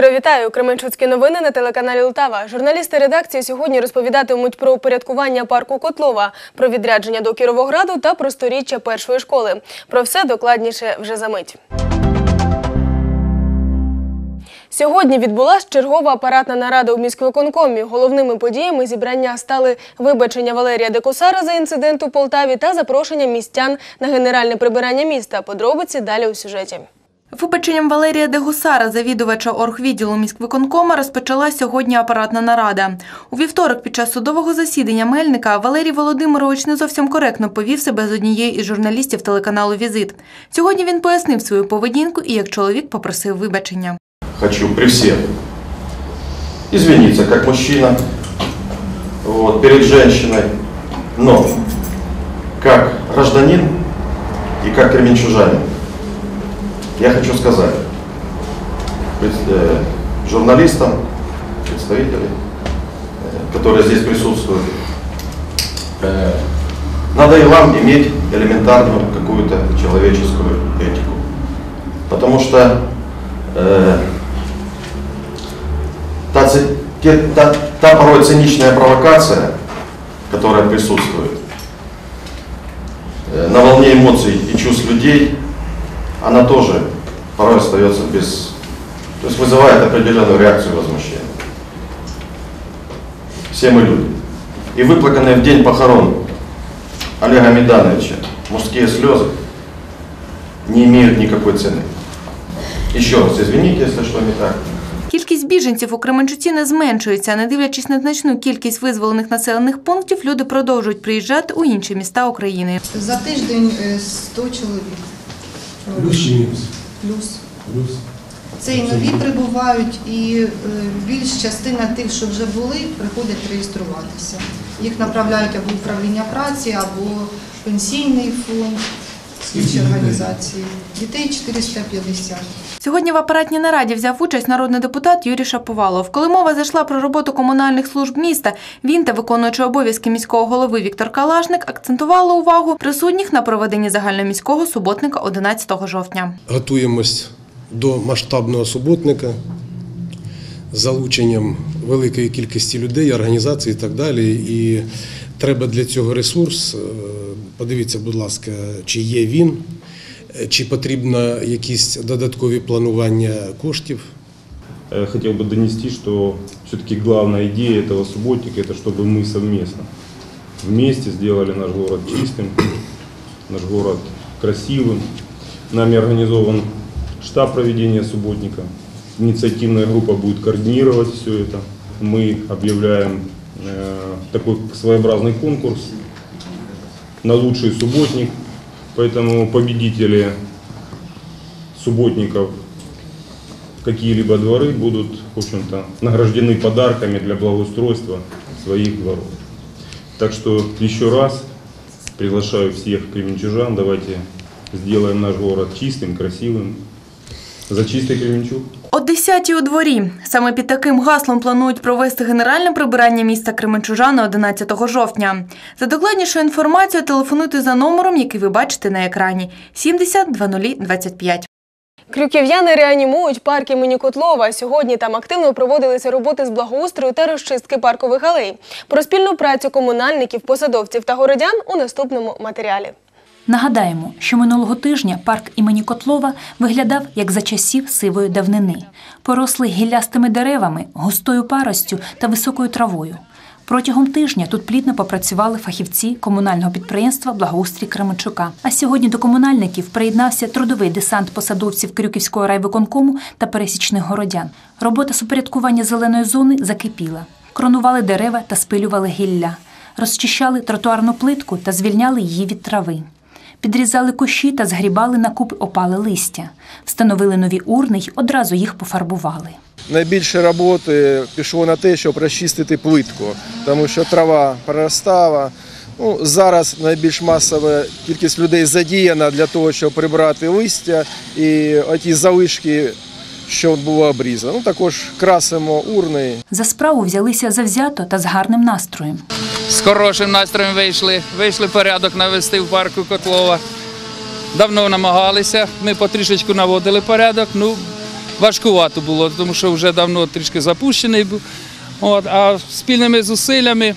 Щиро вітаю! Кременчуцькі новини на телеканалі Лтава. Журналісти редакції сьогодні розповідатимуть про упорядкування парку Котлова, про відрядження до Кіровограду та про сторіччя першої школи. Про все докладніше вже за мить. Сьогодні відбулася чергова апаратна нарада у міськвиконкомі. Головними подіями зібрання стали вибачення Валерія Декусара за інцидент у Полтаві та запрошення містян на генеральне прибирання міста. Подробиці далі у сюжеті. Вибаченням Валерія Дегусара, завідувача оргвідділу міськвиконкома, розпочала сьогодні апаратна нарада. У вівторок під час судового засідання Мельника Валерій Володимирович не зовсім коректно повів себе з однією із журналістів телеканалу «Візит». Сьогодні він пояснив свою поведінку і як чоловік попросив вибачення. хочу при всех извиниться как мужчина вот, перед женщиной, но как гражданин и как кременчужанин я хочу сказать э, журналистам, представителям, э, которые здесь присутствуют, э, надо и вам иметь элементарную какую-то человеческую этику. Потому что э, та, та, та порой циничная провокация, которая присутствует на волне эмоций и чувств людей, она тоже порой остается без... То есть вызывает определенную реакцию возмущения. Все мы люди. И выплаканные в день похорон Олега Медановича мужские слезы не имеют никакой цены. Еще раз извините, если что не так. Кількість біженців у Кременчуці не зменшується. Не дивлячись на значну кількість визволених населених пунктів, люди продовжують приїжджати у інші міста України. За тиждень е, 100 чоловік. Плюс чи мінус? Плюс. Плюс. Це і нові прибувають, і е, більш частина тих, що вже були, приходять реєструватися. Їх направляють або управління праці, або пенсійний фонд, Дітей? організації. Дітей 450. Сьогодні в апаратній нараді взяв участь народний депутат Юрій Шаповалов. Коли мова зайшла про роботу комунальних служб міста, він та виконуючий обов'язки міського голови Віктор Калашник акцентували увагу присутніх на проведенні загальноміського суботника 11 жовтня. Готуємось до масштабного суботника з залученням великої кількості людей, організацій і так далі. І треба для цього ресурс. Е, Подивіться, будь ласка, чи є він, е, чи потрібно якісь додаткові планування коштів. Э, Хотел бы донести, что все-таки главная идея этого субботника, это чтобы мы совместно, вместе сделали наш город чистым, наш город красивым. Нами организован штаб проведения субботника. Инициативная группа будет координировать все это. Мы объявляем э, такой своеобразный конкурс на лучший субботник. Поэтому победители субботников какие-либо дворы будут, в общем-то, награждены подарками для благоустройства своих дворов. Так что еще раз приглашаю всех кременчужан, давайте сделаем наш город чистым, красивым. За чистый Кременчуг. 10-й у дворі. Саме під таким гаслом планують провести генеральне прибирання міста Кременчужани 11 жовтня. За докладнішою інформацією телефонуйте за номером, який ви бачите на екрані 70 00 25. Крюків'яни реанімують парк імені Котлова. Сьогодні там активно проводилися роботи з благоустрою та розчистки паркових алей. Про спільну працю комунальників, посадовців та городян у наступному матеріалі. Нагадаємо, що минулого тижня парк імені Котлова виглядав як за часів сивої давнини, порослий гіллястими деревами, густою паростю та високою травою. Протягом тижня тут плідно попрацювали фахівці комунального підприємства Благоустрій Кременчука. А сьогодні до комунальників приєднався трудовий десант посадовців Крюківського райвиконкому та пересічних городян. Робота з упорядкування зеленої зони закипіла. Кронували дерева та спилювали гілля, розчищали тротуарну плитку та звільняли її від трави. Підрізали кущі та згрібали на купи опале листя, встановили нові урни й одразу їх пофарбували. Найбільше роботи пішло на те, щоб розчистити плитку, тому що трава проростала. Ну, зараз найбільш масова кількість людей задіяна для того, щоб прибрати листя і оті залишки, що було обрізано. Ну, також красимо урни. За справу взялися завзято та з гарним настроєм. З хорошим настроєм вийшли. Вийшли порядок навести в парку Котлова. Давно намагалися, ми потрішечку наводили порядок. Ну, важкувато було, тому що вже давно трішки запущений був. От, а спільними зусиллями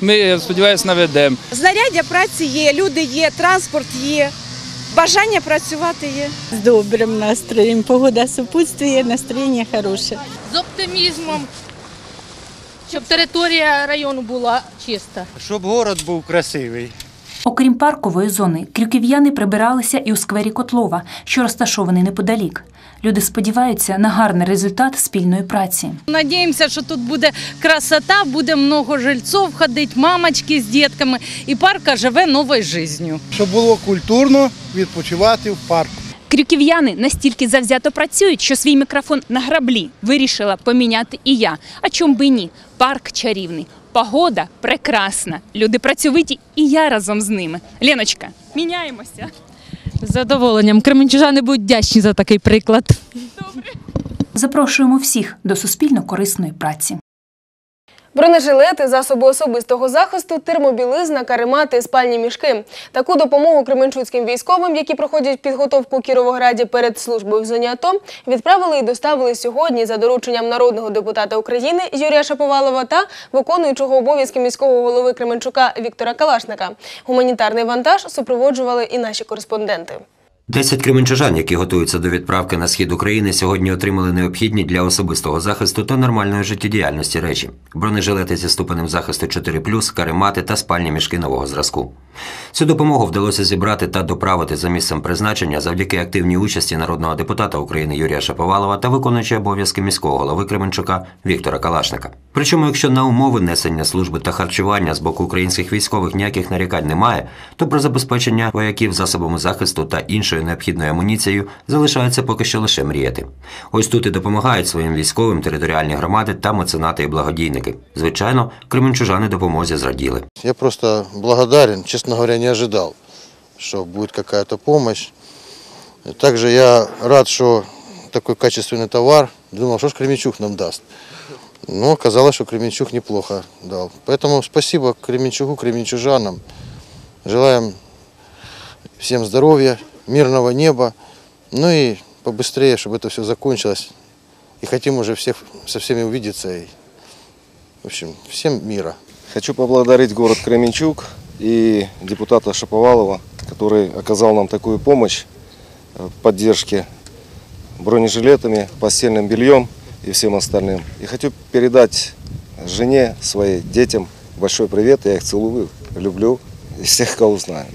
ми, я сподіваюся, наведемо. Знаряддя праці є, люди є, транспорт є, бажання працювати є. З добрим настроєм. Погода супутствує, настроєння хороше. з оптимізмом, щоб територія району була чиста. Щоб город був красивий. Окрім паркової зони, крюків'яни прибиралися і у сквері Котлова, що розташований неподалік. Люди сподіваються на гарний результат спільної праці. Надіємося, що тут буде красота, буде много жильців ходити, мамочки з дітками, і парк живе новою життю. Щоб було культурно відпочивати в парку. Крюків'яни настільки завзято працюють, що свій мікрофон на граблі вирішила поміняти і я. А чом би ні? Парк чарівний, погода прекрасна, люди працьовиті, і я разом з ними. Леночка, міняємося. З задоволенням. Кременчужани будуть вдячні за такий приклад. Добре. Запрошуємо всіх до суспільно корисної праці. Бронежилети, засоби особистого захисту, термобілизна, каремати, спальні мішки. Таку допомогу кременчуцьким військовим, які проходять підготовку у Кіровограді перед службою в зоні АТО, відправили і доставили сьогодні за дорученням народного депутата України Юрія Шаповалова та виконуючого обов'язки міського голови Кременчука Віктора Калашника. Гуманітарний вантаж супроводжували і наші кореспонденти. Десять кременчужан, які готуються до відправки на схід України, сьогодні отримали необхідні для особистого захисту та нормальної життєдіяльності речі: бронежилети зі ступенем захисту 4+, каремати та спальні мішки нового зразку. Цю допомогу вдалося зібрати та доправити за місцем призначення завдяки активній участі народного депутата України Юрія Шаповалова та виконуючого обов'язки міського голови Кременчука Віктора Калашника. Причому, якщо на умови несення служби та харчування з боку українських військових ніяких нарікань немає, то про забезпечення вояків засобами захисту та іншою необхідною амуніцією залишається поки що лише мріяти. Ось тут і допомагають своїм військовим територіальні громади та меценати і благодійники. Звичайно, кременчужани допомозі зраділи. Я просто благодарен, честно говоря, не ожидал, что будет какая-то помощь. Также я рад, что такой качественный товар. Думал, что ж Кременчук нам даст. Но оказалось, что Кременчук неплохо дал. Поэтому спасибо Кременчуку, кременчужанам. Желаем всем здоровья, мирного неба. Ну и побыстрее, чтобы это все закончилось. И хотим уже всех, со всеми увидеться. И, в общем, всем мира. Хочу поблагодарить город Кременчук и депутата Шаповалова, который оказал нам такую помощь в поддержке бронежилетами, постельным бельем и всем остальным. И хочу передать жене, своей, детям большой привет. Я их целую, люблю и всех, кого знаю.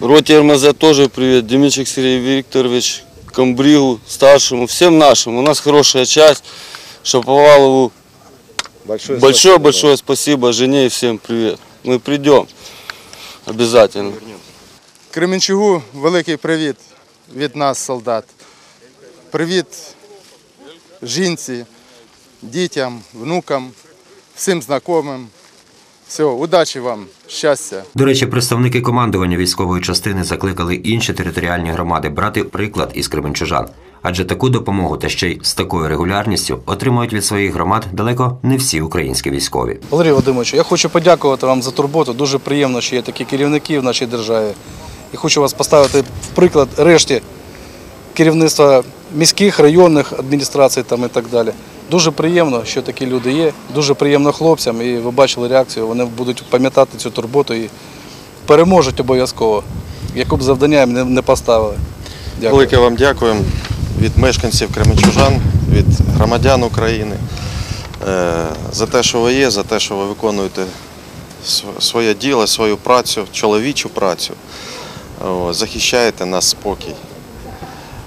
Роте РМЗ тоже привет. Демичек Сергей Викторович, Камбригу, старшему, всем нашим. У нас хорошая часть. Шаповалову большое, большое, большое спасибо. Жене и всем привет. Мы придем обязательно. Кременчугу великий привіт від нас, солдат. Привіт жінці, дітям, внукам, всім знайомим. Все, удачі вам, щастя. До речі, представники командування військової частини закликали інші територіальні громади брати приклад із кременчужан. Адже таку допомогу та ще й з такою регулярністю отримують від своїх громад далеко не всі українські військові. Валерій Володимирович, я хочу подякувати вам за турботу. Дуже приємно, що є такі керівники в нашій державі. І хочу вас поставити в приклад решті керівництва міських, районних адміністрацій там і так далі. Дуже приємно, що такі люди є. Дуже приємно хлопцям, і ви бачили реакцію. Вони будуть пам'ятати цю турботу і переможуть обов'язково, яку б завдання їм не- поставили. Дякую. Велике вам дякуємо від мешканців Кременчужан, від громадян України е, за те, що ви є, за те, що ви виконуєте своє діло, свою працю, чоловічу працю. Захищаєте нас спокій.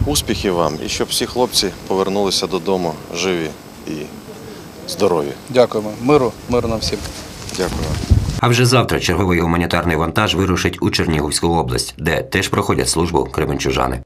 Успіхів вам і щоб всі хлопці повернулися додому живі і здорові. Дякуємо. Миру, миру нам всім. Дякую. А вже завтра черговий гуманітарний вантаж вирушить у Чернігівську область, де теж проходять службу кременчужани.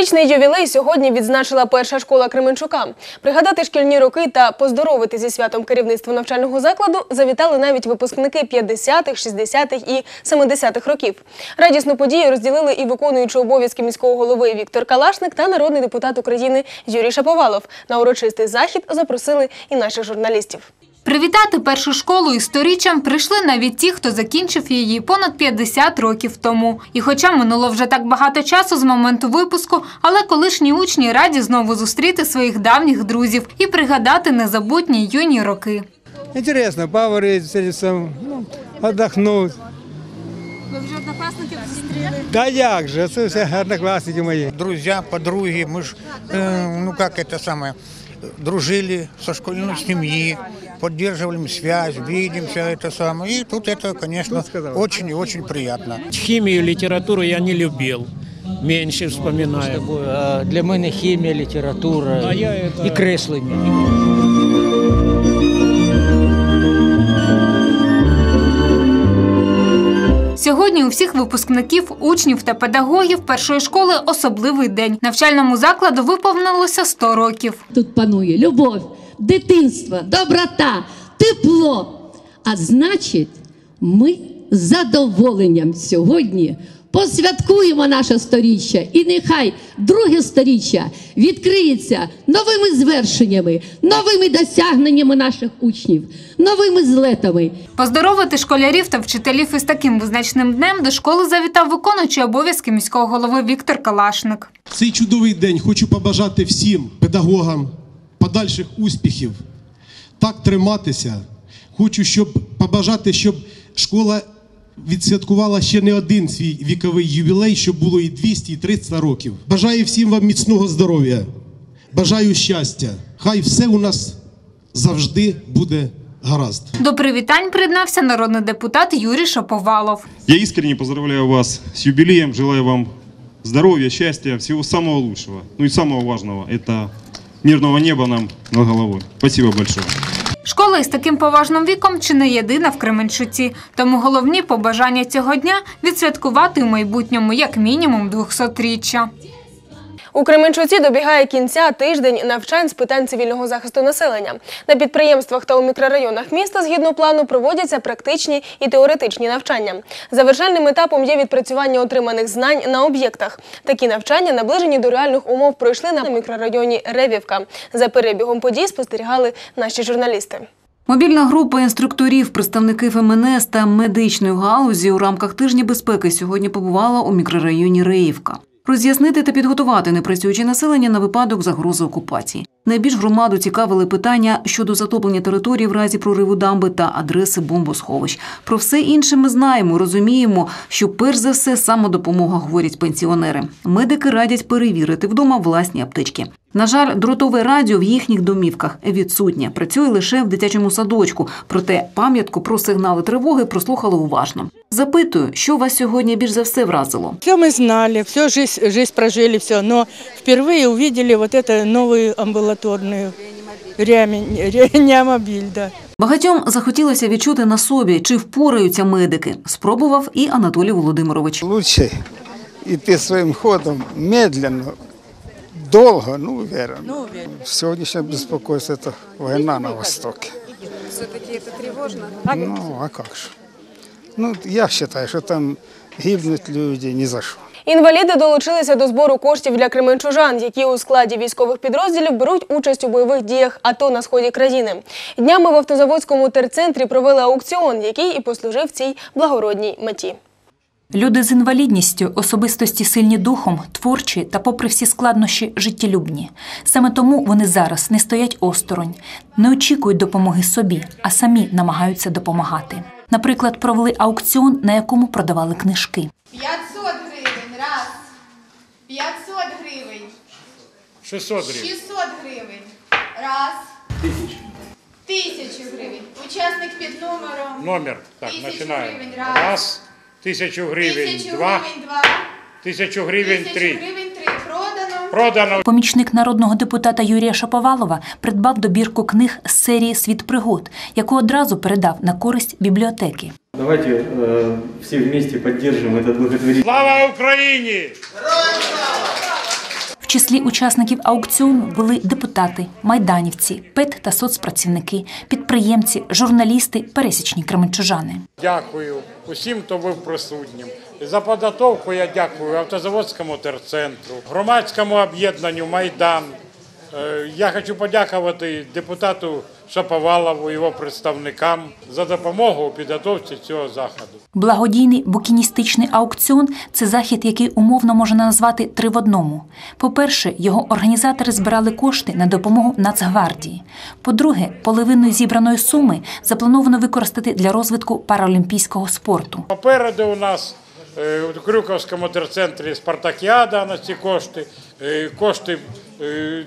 Сторічний ювілей сьогодні відзначила перша школа Кременчука. Пригадати шкільні роки та поздоровити зі святом керівництво навчального закладу завітали навіть випускники 50-х, 60-х і 70-х років. Радісну подію розділили і виконуючи обов'язки міського голови Віктор Калашник та народний депутат України Юрій Шаповалов. На урочистий захід запросили і наших журналістів. Привітати першу школу із сторіччям прийшли навіть ті, хто закінчив її понад 50 років тому. І хоча минуло вже так багато часу з моменту випуску, але колишні учні раді знову зустріти своїх давніх друзів і пригадати незабутні юні роки. Интересно, поговорить с лицом, ну, отдохнуть. Ви вже однокласників зустріли? Да як же, це все однокласники мої. Друзья, подруги, мы ж, э, ну как это самое, дружили со школьной семьи, поддерживали связь, видимся, это самое. И тут это, конечно, очень и очень приятно. Химию, литературу я не любил. Меньше вспоминаю. А Для мене хімія, література А я это- і креслення. Сьогодні у всіх випускників, учнів та педагогів першої школи особливий день. Навчальному закладу виповнилося 100 років. Тут панує любов, дитинство, доброта, тепло. А значить, ми з задоволенням сьогодні посвяткуємо наше сторіччя. І нехай друге сторіччя відкриється новими звершеннями, новими досягненнями наших учнів, новими злетами. Поздоровити школярів та вчителів із таким визначним днем до школи завітав виконуючий обов'язки міського голови Віктор Калашник. В цей чудовий день хочу побажати всім педагогам подальших успіхів, так триматися. Хочу, щоб побажати, щоб школа відсвяткувала ще не один свій віковий ювілей, щоб було і 200, і 300 років. Бажаю всім вам міцного здоров'я, бажаю щастя. Хай все у нас завжди буде гаразд. До привітань приєднався народний депутат Юрій Шаповалов. Я искренне поздравляю вас с юбилеем, желаю вам здоровья, счастья, всего самого лучшего. Ну и самого важного – это мирного неба нам над головой. Спасибо большое. Школа із таким поважним віком чи не єдина в Кременчуці. Тому головні побажання цього дня відсвяткувати у майбутньому як мінімум 200-річчя. У Кременчуці добігає кінця тиждень навчань з питань цивільного захисту населення. На підприємствах та у мікрорайонах міста згідно плану проводяться практичні і теоретичні навчання. Завершальним етапом є відпрацювання отриманих знань на об'єктах. Такі навчання, наближені до реальних умов, пройшли на мікрорайоні Ревівка. За перебігом подій спостерігали наші журналісти. Мобільна група інструкторів, представники ФМНС та медичної галузі у рамках тижня безпеки сьогодні побувала у мікрорайоні Реївка. Роз'яснити та підготувати непрацююче населення на випадок загрози окупації. Найбільш громаду цікавили питання щодо затоплення території в разі прориву дамби та адреси бомбосховищ. Про все інше ми знаємо, розуміємо, що перш за все самодопомога, говорять пенсіонери. Медики радять перевірити вдома власні аптечки. На жаль, дротове радіо в їхніх домівках відсутнє. Працює лише в дитячому садочку. Проте пам'ятку про сигнали тривоги прослухали уважно. Запитую, що вас сьогодні більш за все вразило? Все мы знали, все жизнь, жизнь прожили, все, но впервые увидели вот это новую амбулаторную реанимобиль, да. Багатьом захотілося відчути на собі, чи впораються медики. Спробував і Анатолій Володимирович. Лучше идти своим ходом медленно, долго, ну уверенно. Сегодняшнее беспокойство – это война на Востоке. Все-таки это тревожно. Ну, а как же? Ну, я считаю, что там гибнут люди ни за что. Інваліди долучилися до збору коштів для кременчужан, які у складі військових підрозділів беруть участь у бойових діях АТО на сході країни. Днями в автозаводському терцентрі провели аукціон, який і послужив цій благородній меті. Люди з інвалідністю, особистості сильні духом, творчі та, попри всі складнощі, життєлюбні. Саме тому вони зараз не стоять осторонь, не очікують допомоги собі, а самі намагаються допомагати. Наприклад, провели аукціон, на якому продавали книжки. 500 гривень, раз. 500 гривень. 600 гривен. 600 гривень. Раз. Тисячу гривень. Учасник під номером. Номер. Так, Тысячу начинаем. гривен, раз. Раз. Тысячу гривен. Тисячу Два. гривень, два. Тысячу гривен. Тисячу Три. гривень, три. Продано. Продано. Помічник народного депутата Юрія Шаповалова придбав добірку книг з серії Світ пригод, яку одразу передав на користь бібліотеки. Давайте э, все вместе поддержим этот благотворительный... Слава Україні! В числі учасників аукціону були депутати, майданівці, пет та соцпрацівники, підприємці, журналісти, пересічні кременчужани. Дякую усім, хто був присутнім. І За підготовку я дякую автозаводському терцентру, громадському об'єднанню Майдан. Е, Я хочу подякувати депутату Шаповалову, його представникам за допомогу у підготовці цього заходу. Благодійний букіністичний аукціон це захід, який умовно можна назвати три в одному. По-перше, його організатори збирали кошти на допомогу Нацгвардії. По-друге, половину зібраної суми заплановано використати для розвитку паралімпійського спорту. Попереду у нас е, у Крюковському терцентрі Спартакіада на ці кошти. Е, Кошти е,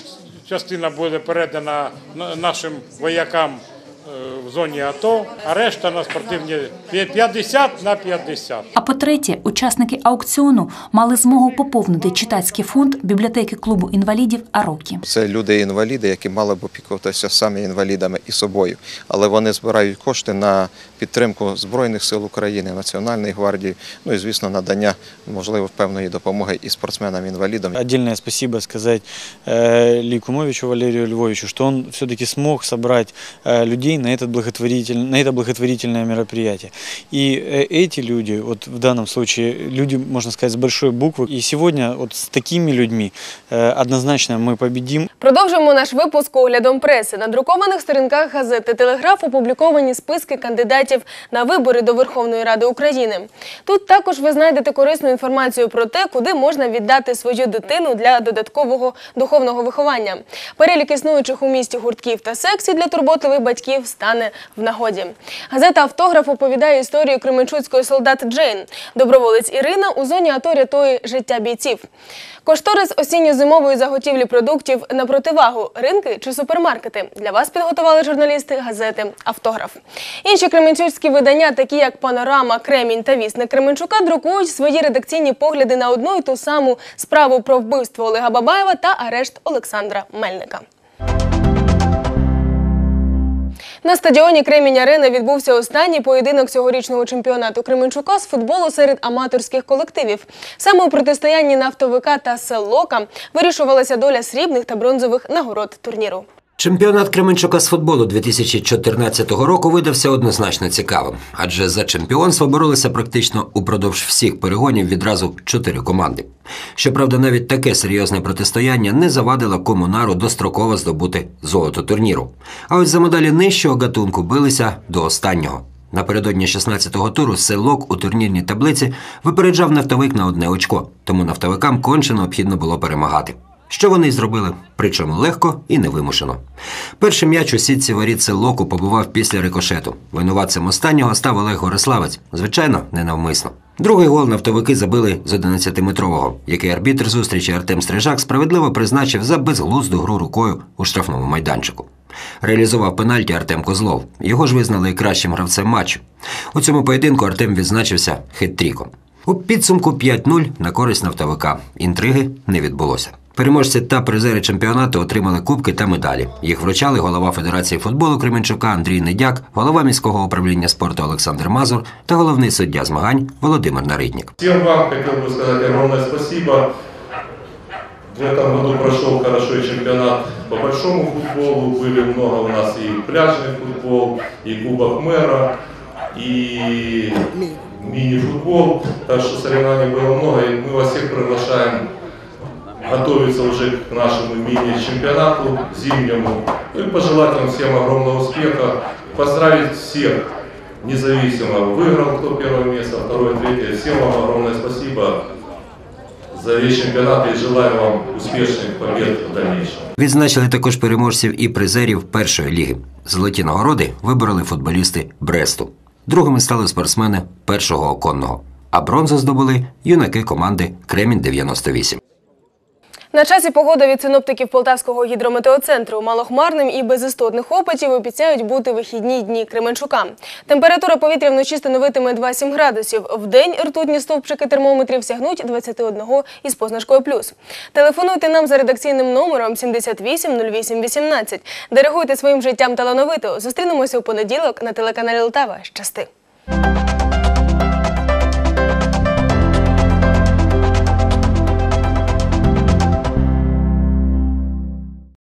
частина буде передана на- нашим воякам в зоні АТО, а решта на спортивні 50 на 50. А по-третє, учасники аукціону мали змогу поповнити читацький фонд бібліотеки клубу інвалідів Арокі. Це люди-інваліди, які мали б опікуватися самі інвалідами і собою, але вони збирають кошти на підтримку Збройних сил України, Національної гвардії, ну і звісно, надання можливо певної допомоги і спортсменам-інвалідам. Отдельное спасибо сказать э, Лейкумовичу Валерию Львовичу, что он все-таки смог собрать э, людей на, этот благотворитель, на это благотворительное мероприятие. И э, эти люди, вот в данном случае, люди, можно сказать, с большой буквы. И сегодня вот с такими людьми э, однозначно мы победим. Продовжуємо наш випуск оглядом преси. На друкованих сторінках газети Телеграф опубліковані списки кандидатів на вибори до Верховної Ради України. Тут також ви знайдете корисну інформацію про те, куди можна віддати свою дитину для додаткового духовного виховання. Перелік існуючих у місті гуртків та секцій для турботливих батьків стане в нагоді. Газета Автограф оповідає історію кременчуцької солдат Джейн. Доброволець Ірина у зоні АТО рятує життя бійців. Кошторис осінньо-зимової заготівлі продуктів на противагу ринки чи супермаркети. Для вас підготували журналісти газети Автограф. Інші кременчуцькі видання, такі як Панорама, Кремінь та Вісник Кременчука, друкують свої редакційні погляди на одну і ту саму справу про вбивство Олега Бабаєва та арешт Олександра Мельника. На стадіоні Кремінь Арена відбувся останній поєдинок цьогорічного чемпіонату Кременчука з футболу серед аматорських колективів. Саме у протистоянні нафтовика та селока вирішувалася доля срібних та бронзових нагород турніру. Чемпіонат Кременчука з футболу 2014 року видався однозначно цікавим, адже за чемпіонство боролися практично упродовж всіх перегонів відразу чотири команди. Щоправда, навіть таке серйозне протистояння не завадило комунару достроково здобути золото турніру. А ось за медалі нижчого гатунку билися до останнього. Напередодні 16-го туру селок у турнірній таблиці випереджав нафтовик на одне очко, тому нафтовикам конче необхідно було перемагати. Що вони й зробили, причому легко і невимушено. Перший м'яч у сітці воріт селоку побував після рикошету. Винуватцем останнього став Олег Гориславець, звичайно, ненавмисно. Другий гол нафтовики забили з 11-метрового, який арбітр зустрічі Артем Стрижак справедливо призначив за безглузду гру рукою у штрафному майданчику. Реалізував пенальті Артем Козлов. Його ж визнали кращим гравцем матчу. У цьому поєдинку Артем відзначився хет-тріком. У підсумку 5-0 на користь нафтовика. Інтриги не відбулося. Переможці та призери чемпіонату отримали кубки та медалі. Їх вручали голова Федерації футболу Кременчука Андрій Недяк, голова міського управління спорту Олександр Мазур та головний суддя змагань Володимир Нариднік. Всем вам хотел бы сказать огромное спасибо. В этом году прошел хорошо и чемпионат по большому футболу. Были много у нас и пляжный футбол, и кубок мэра, и мини-футбол. Так что соревнований было много, и мы вас всех приглашаем готовиться уже к нашему мини-чемпионату зимнему. Ну и пожелать вам всем огромного успеха. Поздравить всех, независимо, выиграл кто первое место, второе, третье. Всем вам огромное спасибо за весь чемпионат и желаю вам успешных побед в дальнейшем. Відзначили також переможців і призерів першої ліги. Золоті нагороди вибороли футболісти Бресту. Другими стали спортсмени першого оконного. А бронзу здобули юнаки команди Кремінь 98. На часі погода від синоптиків Полтавського гідрометеоцентру малохмарним і без істотних опитів обіцяють бути вихідні дні Кременчука. Температура повітря вночі становитиме 2-7 градусів. В день ртутні стовпчики термометрів сягнуть 21 із позначкою плюс. Телефонуйте нам за редакційним номером 78 08 18. Диригуйте своїм життям талановито. Зустрінемося у понеділок на телеканалі Лтава. Щасти!